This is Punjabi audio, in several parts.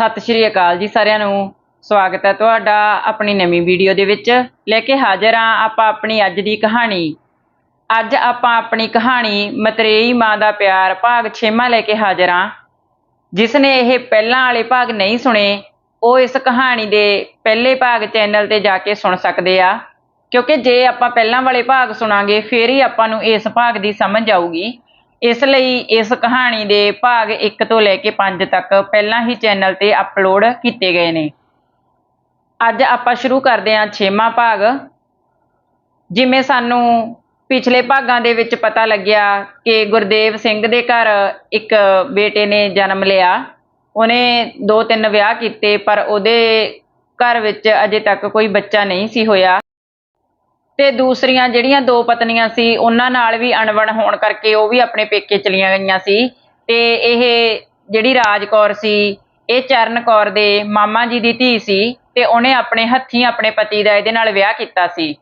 ਸਤਿ ਸ਼੍ਰੀ ਅਕਾਲ ਜੀ ਸਾਰਿਆਂ ਨੂੰ। ਸਵਾਗਤ ਹੈ ਤੁਹਾਡਾ ਆਪਣੀ ਨਵੀਂ ਵੀਡੀਓ ਦੇ ਵਿੱਚ। ਲੈ ਕੇ ਹਾਜ਼ਰ ਹਾਂ ਆਪਾਂ ਆਪਣੀ ਅੱਜ ਦੀ ਕਹਾਣੀ। ਅੱਜ ਆਪਾਂ ਆਪਣੀ ਕਹਾਣੀ ਮਤਰੇਈ ਮਾਂ ਦਾ ਪਿਆਰ ਭਾਗ 6ਵਾਂ ਲੈ ਕੇ ਹਾਜ਼ਰ ਹਾਂ। ਜਿਸ ਨੇ ਇਹ ਪਹਿਲਾਂ ਵਾਲੇ ਭਾਗ ਨਹੀਂ ਸੁਣੇ, ਉਹ ਇਸ ਕਹਾਣੀ ਦੇ ਪਹਿਲੇ ਭਾਗ ਚੈਨਲ ਤੇ ਜਾ ਕੇ ਸੁਣ ਸਕਦੇ ਆ। ਕਿਉਂਕਿ ਜੇ ਆਪਾਂ ਪਹਿਲਾਂ ਵਾਲੇ ਭਾਗ ਸੁਣਾਂਗੇ, ਫੇਰ ਹੀ ਆਪਾਂ ਨੂੰ ਇਸ ਭਾਗ ਦੀ ਸਮਝ ਆਊਗੀ। ਇਸ ਲਈ ਇਸ ਕਹਾਣੀ ਦੇ ਭਾਗ 1 ਤੋਂ ਲੈ ਕੇ 5 ਤੱਕ ਪਹਿਲਾਂ ਹੀ ਚੈਨਲ ਤੇ ਅਪਲੋਡ ਕੀਤੇ ਗਏ ਨੇ। ਅੱਜ ਆਪਾਂ ਸ਼ੁਰੂ ਕਰਦੇ ਹਾਂ 6ਵਾਂ ਭਾਗ। ਜਿਵੇਂ ਸਾਨੂੰ ਪਿਛਲੇ ਭਾਗਾਂ ਦੇ ਵਿੱਚ ਪਤਾ ਲੱਗਿਆ ਕਿ ਗੁਰਦੇਵ ਸਿੰਘ ਦੇ ਘਰ ਇੱਕ ਬੇਟੇ ਨੇ ਜਨਮ ਲਿਆ। ਉਹਨੇ ਦੋ ਤਿੰਨ ਵਿਆਹ ਕੀਤੇ, ਪਰ ਉਹਦੇ ਘਰ ਵਿੱਚ ਅਜੇ ਤੱਕ ਕੋਈ ਬੱਚਾ ਨਹੀਂ ਸੀ ਹੋਇਆ। ਤੇ ਦੂਸਰੀਆਂ ਜਿਹੜੀਆਂ ਦੋ ਪਤਨੀਆਂ ਸੀ, ਉਹਨਾਂ ਨਾਲ ਵੀ ਅਣਬਣ ਹੋਣ ਕਰਕੇ ਉਹ ਵੀ ਆਪਣੇ ਪੇਕੇ ਚਲੀਆਂ ਗਈਆਂ ਸੀ। ਤੇ ਇਹ ਜਿਹੜੀ ਰਾਜ ਕੌਰ ਸੀ, ਇਹ ਚਰਨ ਕੌਰ ਦੇ ਮਾਮਾ ਜੀ ਦੀ ਧੀ ਸੀ ਤੇ ਉਹਨੇ ਆਪਣੇ ਹੱਥੀਂ ਆਪਣੇ ਪਤੀ ਦਾ ਇਹਦੇ ਨਾਲ ਵਿਆਹ ਕੀਤਾ ਸੀ।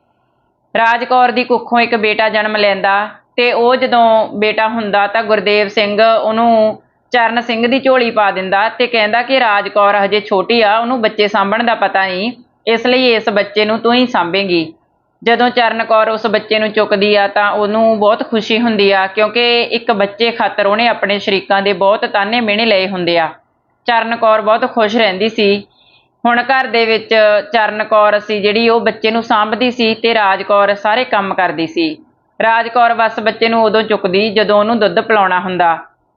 ਰਾਜ ਕੌਰ ਦੀ ਕੁੱਖੋਂ ਇੱਕ ਬੇਟਾ ਜਨਮ ਲੈਂਦਾ ਤੇ ਉਹ ਜਦੋਂ ਬੇਟਾ ਹੁੰਦਾ ਤਾਂ ਗੁਰਦੇਵ ਸਿੰਘ ਉਹਨੂੰ ਚਰਨ ਸਿੰਘ ਦੀ ਝੋਲੀ ਪਾ ਦਿੰਦਾ ਤੇ ਕਹਿੰਦਾ ਕਿ ਰਾਜ ਕੌਰ ਹਜੇ ਛੋਟੀ ਆ, ਉਹਨੂੰ ਬੱਚੇ ਸਾਂਭਣ ਦਾ ਪਤਾ ਨਹੀਂ, ਇਸ ਲਈ ਇਸ ਬੱਚੇ ਨੂੰ ਤੂੰ ਹੀ ਸਾਂਭੇਂਗੀ। ਜਦੋਂ ਚਰਨ ਕੌਰ ਉਸ ਬੱਚੇ ਨੂੰ ਚੁੱਕਦੀ ਆ ਤਾਂ ਉਹਨੂੰ ਬਹੁਤ ਖੁਸ਼ੀ ਹੁੰਦੀ ਆ, ਕਿਉਂਕਿ ਇੱਕ ਬੱਚੇ ਖਾਤਰ ਉਹਨੇ ਆਪਣੇ ਸ਼ਰੀਕਾਂ ਦੇ ਬਹੁਤ ਤਾਨੇ ਮਿਹਣੇ ਲਏ ਹੁੰਦੇ ਆ। ਚਰਨ ਕੌਰ ਬਹੁਤ ਖੁਸ਼ ਰਹਿੰਦੀ ਸੀ। ਹੁਣ ਘਰ ਦੇ ਵਿੱਚ ਚਰਨ ਕੌਰ ਸੀ, ਜਿਹੜੀ ਉਹ ਬੱਚੇ ਨੂੰ ਸਾਂਭਦੀ ਸੀ ਤੇ ਰਾਜ ਕੌਰ ਸਾਰੇ ਕੰਮ ਕਰਦੀ ਸੀ। ਰਾਜ ਕੌਰ ਬਸ ਬੱਚੇ ਨੂੰ ਉਦੋਂ ਚੁੱਕਦੀ ਜਦੋਂ ਉਹਨੂੰ ਦੁੱਧ ਪਿਲਾਉਣਾ ਹੁੰਦਾ।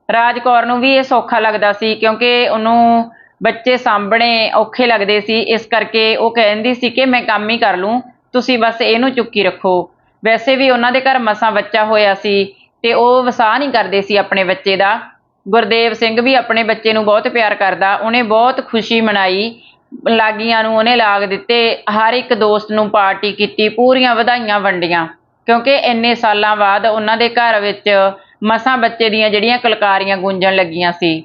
ਰਾਜ ਕੌਰ ਨੂੰ ਵੀ ਇਹ ਸੌਖਾ ਲੱਗਦਾ ਸੀ, ਕਿਉਂਕਿ ਉਹਨੂੰ ਬੱਚੇ ਸਾਂਭਣੇ ਔਖੇ ਲੱਗਦੇ ਸੀ। ਇਸ ਕਰਕੇ ਉਹ ਕਹਿੰਦੀ ਸੀ ਕਿ ਮੈਂ ਕੰਮ ਹੀ ਕਰ ਲੂੰ। ਤੁਸੀਂ ਬਸ ਇਹਨੂੰ ਚੁੱਕੀ ਰੱਖੋ। ਵੈਸੇ ਵੀ ਉਹਨਾਂ ਦੇ ਘਰ ਮਸਾਂ ਬੱਚਾ ਹੋਇਆ ਸੀ ਤੇ ਉਹ ਵਸਾਹ ਨਹੀਂ ਕਰਦੇ ਸੀ ਆਪਣੇ ਬੱਚੇ ਦਾ। ਗੁਰਦੇਵ ਸਿੰਘ ਵੀ ਆਪਣੇ ਬੱਚੇ ਨੂੰ ਬਹੁਤ ਪਿਆਰ ਕਰਦਾ। ਉਹਨੇ ਬਹੁਤ ਖੁਸ਼ੀ ਮਨਾਈ। ਲਾਗੀਆਂ ਨੂੰ ਉਹਨੇ ਲਾਗ ਦਿੱਤੇ। ਹਰ ਇੱਕ ਦੋਸਤ ਨੂੰ ਪਾਰਟੀ ਕੀਤੀ। ਪੂਰੀਆਂ ਵਧਾਈਆਂ ਵੰਡੀਆਂ। ਕਿਉਂਕਿ ਇੰਨੇ ਸਾਲਾਂ ਬਾਅਦ ਉਹਨਾਂ ਦੇ ਘਰ ਵਿੱਚ ਮਸਾਂ ਬੱਚੇ ਦੀਆਂ ਜਿਹੜੀਆਂ ਕਲਕਾਰੀਆਂ ਗੂੰਜਣ ਲੱਗੀਆਂ ਸੀ।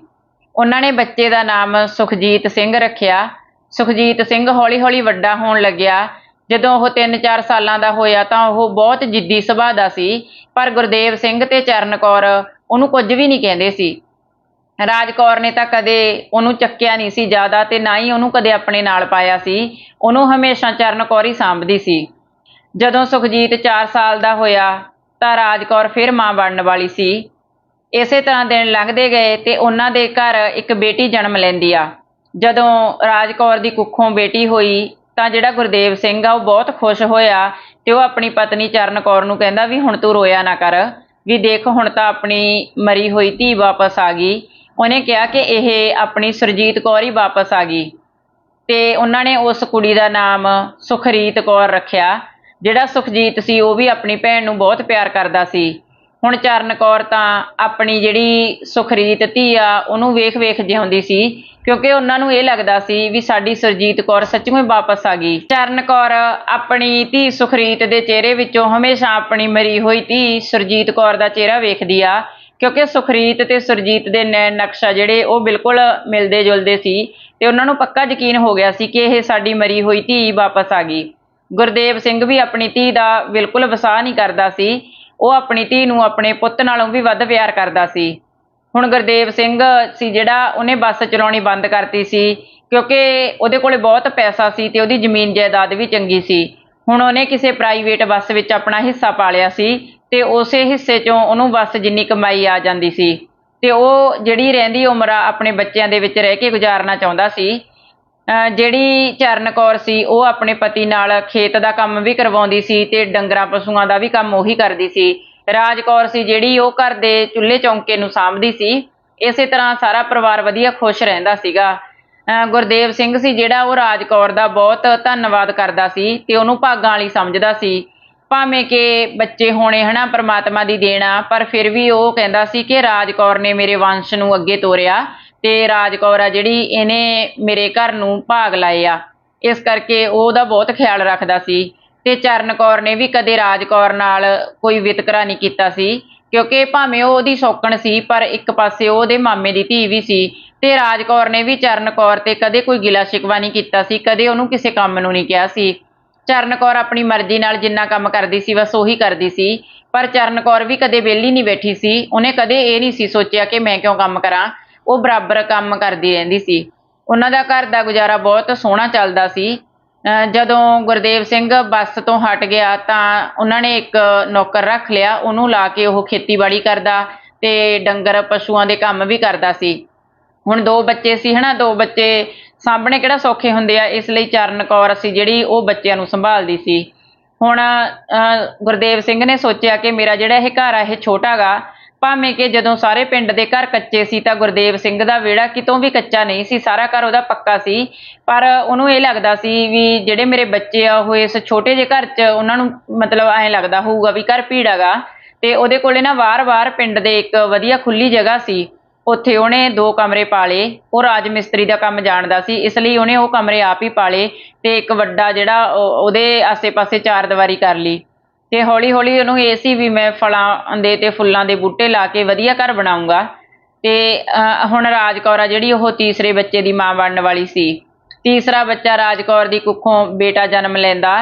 ਉਹਨਾਂ ਨੇ ਬੱਚੇ ਦਾ ਨਾਮ ਸੁਖਜੀਤ ਸਿੰਘ ਰੱਖਿਆ। ਸੁਖਜੀਤ ਸਿੰਘ ਹੌਲੀ-ਹੌਲੀ ਵੱਡਾ ਹੋਣ ਲੱਗਿਆ। ਜਦੋਂ ਉਹ 3-4 ਸਾਲਾਂ ਦਾ ਹੋਇਆ ਤਾਂ ਉਹ ਬਹੁਤ ਜਿੱਦੀ ਸੁਭਾਅ ਦਾ ਸੀ, ਪਰ ਗੁਰਦੇਵ ਸਿੰਘ ਤੇ ਚਰਨ ਕੌਰ ਉਹਨੂੰ ਕੁਝ ਵੀ ਨਹੀਂ ਕਹਿੰਦੇ ਸੀ। ਰਾਜ ਕੌਰ ਨੇ ਤਾਂ ਕਦੇ ਉਹਨੂੰ ਚੱਕਿਆ ਨਹੀਂ ਸੀ ਜ਼ਿਆਦਾ ਤੇ ਨਾ ਹੀ ਉਹਨੂੰ ਕਦੇ ਆਪਣੇ ਨਾਲ ਪਾਇਆ ਸੀ, ਉਹਨੂੰ ਹਮੇਸ਼ਾ ਚਰਨ ਕੌਰ ਹੀ ਸਾਂਭਦੀ ਸੀ। ਜਦੋਂ ਸੁਖਜੀਤ 4 ਸਾਲ ਦਾ ਹੋਇਆ ਤਾਂ ਰਾਜ ਕੌਰ ਫਿਰ ਮਾਂ ਬਣਨ ਵਾਲੀ ਸੀ। ਇਸੇ ਤਰ੍ਹਾਂ ਦਿਨ ਲੰਘਦੇ ਗਏ ਤੇ ਉਹਨਾਂ ਦੇ ਘਰ ਇੱਕ ਬੇਟੀ ਜਨਮ ਲੈਂਦੀ ਆ। ਜਦੋਂ ਰਾਜ ਕੌਰ ਦੀ ਕੁੱਖੋਂ ਬੇਟੀ ਹੋਈ ਤਾਂ ਜਿਹੜਾ ਗੁਰਦੇਵ ਸਿੰਘ ਆ, ਉਹ ਬਹੁਤ ਖੁਸ਼ ਹੋਇਆ ਤੇ ਉਹ ਆਪਣੀ ਪਤਨੀ ਚਰਨ ਕੌਰ ਨੂੰ ਕਹਿੰਦਾ ਵੀ ਹੁਣ ਤੂੰ ਰੋਇਆ ਨਾ ਕਰ, ਵੀ ਦੇਖ ਹੁਣ ਤਾਂ ਆਪਣੀ ਮਰੀ ਹੋਈ ਧੀ ਵਾਪਸ ਆ ਗਈ। ਉਹਨੇ ਕਿਹਾ ਕਿ ਇਹ ਆਪਣੀ ਸੁਰਜੀਤ ਕੌਰ ਹੀ ਵਾਪਸ ਆ ਗਈ ਤੇ ਉਹਨਾਂ ਨੇ ਉਸ ਕੁੜੀ ਦਾ ਨਾਮ ਸੁਖਰੀਤ ਕੌਰ ਰੱਖਿਆ, ਜਿਹੜਾ ਸੁਖਜੀਤ ਸੀ ਉਹ ਵੀ ਆਪਣੀ ਭੈਣ ਨੂੰ ਬਹੁਤ ਪਿਆਰ ਕਰਦਾ ਸੀ। ਹੁਣ ਚਰਨ ਕੌਰ ਤਾਂ ਆਪਣੀ ਜਿਹੜੀ ਸੁਖਰੀਤ ਧੀ ਆ, ਉਹਨੂੰ ਵੇਖ ਵੇਖ ਜਿਉਂਦੀ ਸੀ ਕਿਉਂਕਿ ਉਹਨਾਂ ਨੂੰ ਇਹ ਲੱਗਦਾ ਸੀ ਵੀ ਸਾਡੀ ਸੁਰਜੀਤ ਕੌਰ ਸੱਚਮੁੱਚ ਵਾਪਸ ਆ ਗਈ। ਚਰਨ ਕੌਰ ਆਪਣੀ ਧੀ ਸੁਖਰੀਤ ਦੇ ਚਿਹਰੇ ਵਿੱਚੋਂ ਹਮੇਸ਼ਾ ਆਪਣੀ ਮਰੀ ਹੋਈ ਧੀ ਸੁਰਜੀਤ ਕੌਰ ਦਾ ਚਿਹਰਾ ਵੇਖਦੀ ਆ। ਕਿਉਂਕਿ ਸੁਖਰੀਤ ਤੇ ਸੁਰਜੀਤ ਦੇ ਨੈਣ ਨਕਸ਼ਾ ਜਿਹੜੇ ਉਹ ਬਿਲਕੁਲ ਮਿਲਦੇ ਜੁਲਦੇ ਸੀ ਤੇ ਉਹਨਾਂ ਨੂੰ ਪੱਕਾ ਯਕੀਨ ਹੋ ਗਿਆ ਸੀ ਕਿ ਇਹ ਸਾਡੀ ਮਰੀ ਹੋਈ ਧੀ ਵਾਪਸ ਆ ਗਈ। ਗੁਰਦੇਵ ਸਿੰਘ ਵੀ ਆਪਣੀ ਧੀ ਦਾ ਬਿਲਕੁਲ ਵਸਾਹ ਨਹੀਂ ਕਰਦਾ ਸੀ। ਉਹ ਆਪਣੀ ਧੀ ਨੂੰ ਆਪਣੇ ਪੁੱਤ ਨਾਲੋਂ ਵੀ ਵੱਧ ਪਿਆਰ ਕਰਦਾ ਸੀ। ਹੁਣ ਗੁਰਦੇਵ ਸਿੰਘ ਸੀ ਜਿਹੜਾ, ਉਹਨੇ ਬੱਸ ਚਲਾਉਣੀ ਬੰਦ ਕਰਤੀ ਸੀ, ਕਿਉਂਕਿ ਉਹਦੇ ਕੋਲੇ ਬਹੁਤ ਪੈਸਾ ਸੀ ਤੇ ਉਹਦੀ ਜ਼ਮੀਨ ਜਾਇਦਾਦ ਵੀ ਚੰਗੀ ਸੀ। ਹੁਣ ਉਹਨੇ ਕਿਸੇ ਪ੍ਰਾਈਵੇਟ ਬੱਸ ਵਿੱਚ ਆਪਣਾ ਹਿੱਸਾ ਪਾ ਲਿਆ ਸੀ ਤੇ ਉਸੇ ਹਿੱਸੇ ਚੋਂ ਉਹਨੂੰ ਬੱਸ ਜਿੰਨੀ ਕਮਾਈ ਆ ਜਾਂਦੀ ਸੀ। ਤੇ ਉਹ ਜਿਹੜੀ ਰਹਿੰਦੀ ਉਮਰ ਆ ਆਪਣੇ ਬੱਚਿਆਂ ਦੇ ਵਿੱਚ ਰਹਿ ਕੇ ਗੁਜ਼ਾਰਨਾ ਚਾਹੁੰਦਾ ਸੀ ਜਿਹੜੀ ਚਰਨ ਕੌਰ ਸੀ, ਉਹ ਆਪਣੇ ਪਤੀ ਨਾਲ ਖੇਤ ਦਾ ਕੰਮ ਵੀ ਕਰਵਾਉਂਦੀ ਸੀ ਤੇ ਡੰਗਰਾਂ ਪਸ਼ੂਆਂ ਦਾ ਵੀ ਕੰਮ ਉਹੀ ਕਰਦੀ ਸੀ। ਰਾਜ ਕੌਰ ਸੀ ਜਿਹੜੀ ਉਹ ਘਰ ਦੇ ਚੁੱਲ੍ਹੇ ਚੌਂਕੇ ਨੂੰ ਸਾਂਭਦੀ ਸੀ, ਇਸੇ ਤਰ੍ਹਾਂ ਸਾਰਾ ਪਰਿਵਾਰ ਵਧੀਆ ਖੁਸ਼ ਰਹਿੰਦਾ ਸੀਗਾ। ਗੁਰਦੇਵ ਸਿੰਘ ਸੀ ਜਿਹੜਾ ਉਹ ਰਾਜ ਕੌਰ ਦਾ ਬਹੁਤ ਧੰਨਵਾਦ ਕਰਦਾ ਸੀ ਤੇ ਉਹਨੂੰ ਭਾਗਾਂ ਵਾਲੀ ਸਮਝਦਾ ਸੀ। ਭਾਵੇਂ ਕਿ ਬੱਚੇ ਹੋਣੇ ਹਨਾ ਪ੍ਰਮਾਤਮਾ ਦੀ ਦੇਣ ਆ, ਪਰ ਫਿਰ ਵੀ ਉਹ ਕਹਿੰਦਾ ਸੀ ਕਿ ਰਾਜ ਕੌਰ ਨੇ ਮੇਰੇ ਵੰਸ਼ ਨੂੰ ਅੱਗੇ ਤੋਰਿਆ ਤੇ ਰਾਜ ਕੌਰ ਆ ਜਿਹੜੀ ਇਹਨੇ ਮੇਰੇ ਘਰ ਨੂੰ ਭਾਗ ਲਾਏ ਆ। ਇਸ ਕਰਕੇ ਉਹ ਉਹਦਾ ਬਹੁਤ ਖਿਆਲ ਰੱਖਦਾ ਸੀ। ਤੇ ਚਰਨ ਕੌਰ ਨੇ ਵੀ ਕਦੇ ਰਾਜ ਕੌਰ ਨਾਲ ਕੋਈ ਵਿਤਕਰਾ ਨਹੀਂ ਕੀਤਾ ਸੀ, ਕਿਉਂਕਿ ਭਾਵੇਂ ਉਹ ਉਹਦੀ ਸੌਕਣ ਸੀ, ਪਰ ਇੱਕ ਪਾਸੇ ਉਹ ਉਹਦੇ ਮਾਮੇ ਦੀ ਧੀ ਵੀ ਸੀ ਤੇ ਰਾਜ ਕੌਰ ਨੇ ਵੀ ਚਰਨ ਕੌਰ ਤੇ ਕਦੇ ਕੋਈ ਗਿਲਾ ਸ਼ਿਕਵਾ ਨਹੀਂ ਕੀਤਾ ਸੀ, ਕਦੇ ਉਹਨੂੰ ਕਿਸੇ ਕੰਮ ਨੂੰ ਨਹੀਂ ਕਿਹਾ ਸੀ। ਚਰਨ ਕੌਰ ਆਪਣੀ ਮਰਜ਼ੀ ਨਾਲ ਜਿੰਨਾ ਕੰਮ ਕਰਦੀ ਸੀ, ਬਸ ਉਹੀ ਕਰਦੀ ਸੀ, ਪਰ ਚਰਨ ਕੌਰ ਵੀ ਕਦੇ ਵਿਹਲੀ ਨਹੀਂ ਬੈਠੀ ਸੀ, ਉਹਨੇ ਕਦੇ ਇਹ ਨਹੀਂ ਸੀ ਸੋਚਿਆ ਕਿ ਮੈਂ ਕਿਉਂ ਕੰਮ ਕਰਾਂ, ਉਹ ਬਰਾਬਰ ਕੰਮ ਕਰਦੀ ਰਹਿੰਦੀ ਸੀ। ਉਹਨਾਂ ਦਾ ਘਰ ਦਾ ਗੁਜ਼ਾਰਾ ਬਹੁਤ ਸੋਹਣਾ ਚੱਲਦਾ ਸੀ ਜਦੋਂ ਗੁਰਦੇਵ ਸਿੰਘ ਬੱਸ ਤੋਂ ਹਟ ਗਿਆ ਤਾਂ ਉਹਨਾਂ ਨੇ ਇੱਕ ਨੌਕਰ ਰੱਖ ਲਿਆ, ਉਹਨੂੰ ਲਾ ਕੇ ਉਹ ਖੇਤੀਬਾੜੀ ਕਰਦਾ ਤੇ ਡੰਗਰ ਪਸ਼ੂਆਂ ਦੇ ਕੰਮ ਵੀ ਕਰਦਾ ਸੀ। ਹੁਣ ਦੋ ਬੱਚੇ ਸੀ ਹਨਾ, ਦੋ ਬੱਚੇ ਸਾਂਭਣੇ ਕਿਹੜਾ ਸੌਖੇ ਹੁੰਦੇ ਆ, ਇਸ ਲਈ ਚਰਨ ਕੌਰ ਸੀ ਜਿਹੜੀ ਉਹ ਬੱਚਿਆਂ ਨੂੰ ਸੰਭਾਲਦੀ ਸੀ। ਹੁਣ ਗੁਰਦੇਵ ਸਿੰਘ ਨੇ ਸੋਚਿਆ ਕਿ ਮੇਰਾ ਜਿਹੜਾ ਇਹ ਘਰ ਆ, ਇਹ ਛੋਟਾ ਗਾ ਭਾਵੇਂ ਕਿ ਜਦੋਂ ਸਾਰੇ ਪਿੰਡ ਦੇ ਘਰ ਕੱਚੇ ਸੀ ਤਾਂ ਗੁਰਦੇਵ ਸਿੰਘ ਦਾ ਵਿਹੜਾ ਕਿਤੋਂ ਵੀ ਕੱਚਾ ਨਹੀਂ ਸੀ, ਸਾਰਾ ਘਰ ਉਹਦਾ ਪੱਕਾ ਸੀ। ਪਰ ਉਹਨੂੰ ਇਹ ਲੱਗਦਾ ਸੀ ਵੀ ਜਿਹੜੇ ਮੇਰੇ ਬੱਚੇ ਆ, ਉਹ ਇਸ ਛੋਟੇ ਜਿਹੇ ਘਰ 'ਚ ਉਹਨਾਂ ਨੂੰ ਮਤਲਬ ਐਂ ਲੱਗਦਾ ਹੋਊਗਾ ਵੀ ਘਰ ਭੀੜਾ ਗਾ ਤੇ ਉਹਦੇ ਕੋਲੇ ਨਾ ਵਾਰ-ਵਾਰ ਪਿੰਡ ਦੇ ਇੱਕ ਵਧੀਆ ਖੁੱਲੀ ਜਗ੍ਹਾ ਸੀ। ਉੱਥੇ ਉਹਨੇ ਦੋ ਕਮਰੇ ਪਾਲੇ, ਉਹ ਰਾਜ ਮਿਸਤਰੀ ਦਾ ਕੰਮ ਜਾਣਦਾ ਸੀ, ਇਸ ਲਈ ਉਹਨੇ ਉਹ ਕਮਰੇ ਆਪ ਹੀ ਪਾਲੇ ਤੇ ਇੱਕ ਵੱਡਾ ਜਿਹੜਾ ਉਹਦੇ ਆਸੇ-ਪਾਸੇ ਚਾਰ ਦੀਵਾਰੀ ਕਰ ਲਈ। ਤੇ ਹੌਲੀ-ਹੌਲੀ ਉਹਨੂੰ ਇਹ ਸੀ ਵੀ ਮੈਂ ਫਲਾਂ ਦੇ ਤੇ ਫੁੱਲਾਂ ਦੇ ਬੂਟੇ ਲਾ ਕੇ ਵਧੀਆ ਘਰ ਬਣਾਉਂਗਾ। ਤੇ ਅਹ, ਹੁਣ ਰਾਜਕੌਰ ਆ ਜਿਹੜੀ ਉਹ ਤੀਸਰੇ ਬੱਚੇ ਦੀ ਮਾਂ ਬਣਨ ਵਾਲੀ ਸੀ। ਤੀਸਰਾ ਬੱਚਾ ਰਾਜਕੌਰ ਦੀ ਕੁੱਖੋਂ ਬੇਟਾ ਜਨਮ ਲੈਂਦਾ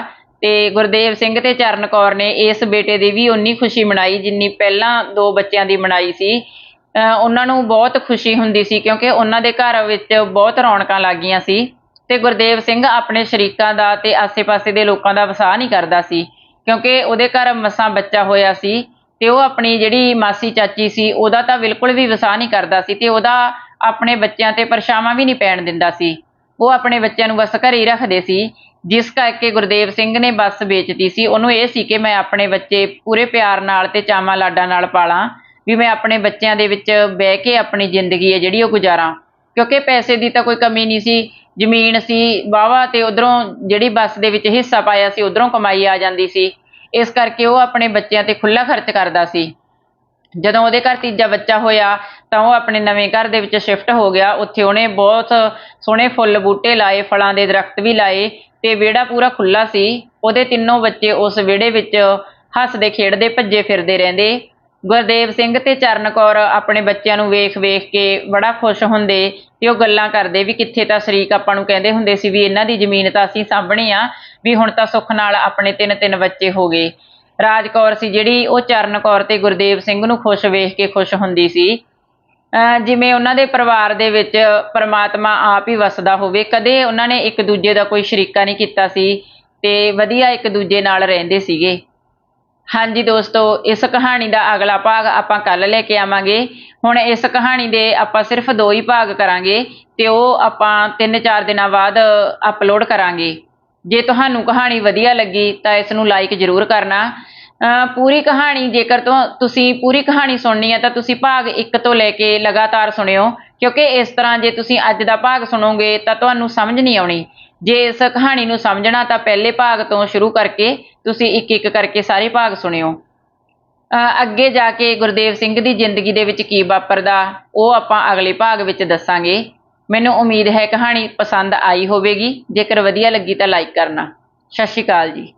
ਤੇ ਗੁਰਦੇਵ ਸਿੰਘ ਤੇ ਚਰਨ ਕੌਰ ਨੇ ਇਸ ਬੇਟੇ ਦੀ ਵੀ ਉਨੀ ਖੁਸ਼ੀ ਮਨਾਈ ਜਿੰਨੀ ਪਹਿਲਾਂ ਦੋ ਬੱਚਿਆਂ ਦੀ ਮਨਾਈ ਸੀ। ਉਹਨਾਂ ਨੂੰ ਬਹੁਤ ਖੁਸ਼ੀ ਹੁੰਦੀ ਸੀ ਕਿਉਂਕਿ ਉਹਨਾਂ ਦੇ ਘਰ ਵਿੱਚ ਬਹੁਤ ਰੌਣਕਾਂ ਲੱਗੀਆਂ ਸੀ ਤੇ ਗੁਰਦੇਵ ਸਿੰਘ ਆਪਣੇ ਸ਼ਰੀਕਾਂ ਦਾ ਤੇ ਆਸੇ-ਪਾਸੇ ਦੇ ਲੋਕਾਂ ਦਾ ਵਸਾਹ ਨਹੀਂ ਕਰਦਾ ਸੀ। ਕਿਉਂਕਿ ਉਹਦੇ ਘਰ ਮਸਾਂ ਬੱਚਾ ਹੋਇਆ ਸੀ ਤੇ ਉਹ ਆਪਣੀ ਜਿਹੜੀ ਮਾਸੀ ਚਾਚੀ ਸੀ, ਉਹਦਾ ਤਾਂ ਬਿਲਕੁਲ ਵੀ ਵਸਾਹ ਨਹੀਂ ਕਰਦਾ ਸੀ ਤੇ ਉਹਦਾ ਆਪਣੇ ਬੱਚਿਆਂ ਤੇ ਪਰਛਾਵਾਂ ਵੀ ਨਹੀਂ ਪੈਣ ਦਿੰਦਾ ਸੀ। ਉਹ ਆਪਣੇ ਬੱਚਿਆਂ ਨੂੰ ਬਸ ਘਰੇ ਹੀ ਰੱਖਦੇ ਸੀ। ਜਿਸ ਕਰਕੇ ਗੁਰਦੇਵ ਸਿੰਘ ਨੇ ਬੱਸ ਵੇਚਤੀ ਸੀ। ਉਹਨੂੰ ਇਹ ਸੀ ਕਿ ਮੈਂ ਆਪਣੇ ਬੱਚੇ ਪੂਰੇ ਪਿਆਰ ਨਾਲ ਤੇ ਚਾਵਾਂ ਲਾਡਾਂ ਨਾਲ ਪਾਲਾਂ, ਵੀ ਮੈਂ ਆਪਣੇ ਬੱਚਿਆਂ ਦੇ ਵਿੱਚ ਬਹਿ ਕੇ ਆਪਣੀ ਜ਼ਿੰਦਗੀ ਹੈ ਜਿਹੜੀ ਉਹ ਗੁਜ਼ਾਰਾਂ। ਕਿਉਂਕਿ ਪੈਸੇ ਦੀ ਤਾਂ ਕੋਈ ਕਮੀ ਨਹੀਂ ਸੀ। ਜ਼ਮੀਨ ਸੀ, ਵਾਹਵਾ ਤੇ ਉਧਰੋਂ ਜਿਹੜੀ ਬੱਸ ਦੇ ਵਿੱਚ ਹਿੱਸਾ ਪਾਇਆ ਸੀ, ਉਧਰੋਂ ਕਮਾਈ ਆ ਜਾਂਦੀ ਸੀ। ਇਸ ਕਰਕੇ ਉਹ ਆਪਣੇ ਬੱਚਿਆਂ ਤੇ ਖੁੱਲਾ ਖਰਚ ਕਰਦਾ ਸੀ। ਜਦੋਂ ਉਹਦੇ ਘਰ ਤੀਜਾ ਬੱਚਾ ਹੋਇਆ, ਤਾਂ ਉਹ ਆਪਣੇ ਨਵੇਂ ਘਰ ਦੇ ਵਿੱਚ ਸ਼ਿਫਟ ਹੋ ਗਿਆ। ਉੱਥੇ ਉਹਨੇ ਬਹੁਤ ਸੋਹਣੇ ਫੁੱਲ ਬੂਟੇ ਲਾਏ, ਫਲਾਂ ਦੇ ਦਰਖਤ ਵੀ ਲਾਏ ਤੇ ਵਿਹੜਾ ਪੂਰਾ ਖੁੱਲਾ ਸੀ। ਉਹਦੇ ਤਿੰਨੋਂ ਬੱਚੇ ਉਸ ਵਿਹੜੇ ਵਿੱਚ ਹੱਸਦੇ, ਖੇਡਦੇ, ਭੱਜੇ ਫਿਰਦੇ ਰਹਿੰਦੇ। ਗੁਰਦੇਵ ਸਿੰਘ ਤੇ ਚਰਨ ਕੌਰ ਆਪਣੇ ਬੱਚਿਆਂ ਨੂੰ ਵੇਖ-ਵੇਖ ਕੇ ਬੜਾ ਖੁਸ਼ ਹੁੰਦੇ ਤੇ ਉਹ ਗੱਲਾਂ ਕਰਦੇ ਵੀ ਕਿੱਥੇ ਤਾਂ ਸ਼ਰੀਕ ਆਪਾਂ ਨੂੰ ਕਹਿੰਦੇ ਹੁੰਦੇ ਸੀ ਵੀ ਇਹਨਾਂ ਦੀ ਜ਼ਮੀਨ ਤਾਂ ਅਸੀਂ ਸਾਂਭਣੀ ਆ, ਵੀ ਹੁਣ ਤਾਂ ਸੁੱਖ ਨਾਲ ਆਪਣੇ ਤਿੰਨ ਤਿੰਨ ਬੱਚੇ ਹੋ ਗਏ। ਰਾਜ ਕੌਰ ਸੀ ਜਿਹੜੀ ਉਹ ਚਰਨ ਕੌਰ ਤੇ ਗੁਰਦੇਵ ਸਿੰਘ ਨੂੰ ਖੁਸ਼ ਵੇਖ ਕੇ ਖੁਸ਼ ਹੁੰਦੀ ਸੀ। ਅਹ ਜਿਵੇਂ ਉਹਨਾਂ ਦੇ ਪਰਿਵਾਰ ਦੇ ਵਿੱਚ ਪਰਮਾਤਮਾ ਆਪ ਹੀ ਵਸਦਾ ਹੋਵੇ, ਕਦੇ ਉਹਨਾਂ ਨੇ ਇੱਕ ਦੂਜੇ ਦਾ ਕੋਈ ਸ਼ਰੀਕਾ ਨਹੀਂ ਕੀਤਾ ਸੀ ਤੇ ਵਧੀਆ ਇੱਕ ਦੂਜੇ ਨਾਲ ਰਹਿੰਦੇ ਸੀਗੇ। ਹਾਂਜੀ ਦੋਸਤੋ, ਇਸ ਕਹਾਣੀ ਦਾ ਅਗਲਾ ਭਾਗ ਆਪਾਂ ਕੱਲ ਲੈ ਕੇ ਆਵਾਂਗੇ। ਹੁਣ ਇਸ ਕਹਾਣੀ ਦੇ ਆਪਾਂ ਸਿਰਫ ਦੋ ਹੀ ਭਾਗ ਕਰਾਂਗੇ ਤੇ ਉਹ ਆਪਾਂ 3-4 ਦਿਨਾਂ ਬਾਅਦ ਅਪਲੋਡ ਕਰਾਂਗੇ। ਜੇ ਤੁਹਾਨੂੰ ਕਹਾਣੀ ਵਧੀਆ ਲੱਗੀ ਤਾਂ ਇਸ ਨੂੰ ਲਾਈਕ ਜ਼ਰੂਰ ਕਰਨਾ। ਪੂਰੀ ਕਹਾਣੀ ਜੇਕਰ ਤੋਂ ਤੁਸੀਂ ਪੂਰੀ ਕਹਾਣੀ ਸੁਣਨੀ ਹੈ ਤਾਂ ਤੁਸੀਂ ਭਾਗ 1 ਤੋਂ ਲੈ ਕੇ ਲਗਾਤਾਰ ਸੁਣਿਓ, ਕਿਉਂਕਿ ਇਸ ਤਰ੍ਹਾਂ ਜੇ ਤੁਸੀਂ ਅੱਜ ਦਾ ਭਾਗ ਸੁਣੋਗੇ ਤਾਂ ਤੁਹਾਨੂੰ ਸਮਝ ਨਹੀਂ ਆਉਣੀ। ਜੇ ਇਸ ਕਹਾਣੀ ਨੂੰ ਸਮਝਣਾ ਤਾਂ ਪਹਿਲੇ ਭਾਗ ਤੋਂ ਸ਼ੁਰੂ ਕਰਕੇ ਤੁਸੀਂ ਇੱਕ ਇੱਕ ਕਰਕੇ ਸਾਰੇ ਭਾਗ ਸੁਣਿਓ। ਅੱਗੇ ਜਾ ਕੇ ਗੁਰਦੇਵ ਸਿੰਘ ਦੀ ਜ਼ਿੰਦਗੀ ਦੇ ਵਿੱਚ ਕੀ ਵਾਪਰਦਾ, ਉਹ ਆਪਾਂ ਅਗਲੇ ਭਾਗ ਵਿੱਚ ਦੱਸਾਂਗੇ। ਮੈਨੂੰ ਉਮੀਦ ਹੈ ਕਹਾਣੀ ਪਸੰਦ ਆਈ ਹੋਵੇਗੀ। ਜੇਕਰ ਵਧੀਆ ਲੱਗੀ ਤਾਂ ਲਾਈਕ ਕਰਨਾ। ਸਤਿ ਸ਼੍ਰੀ ਅਕਾਲ ਜੀ।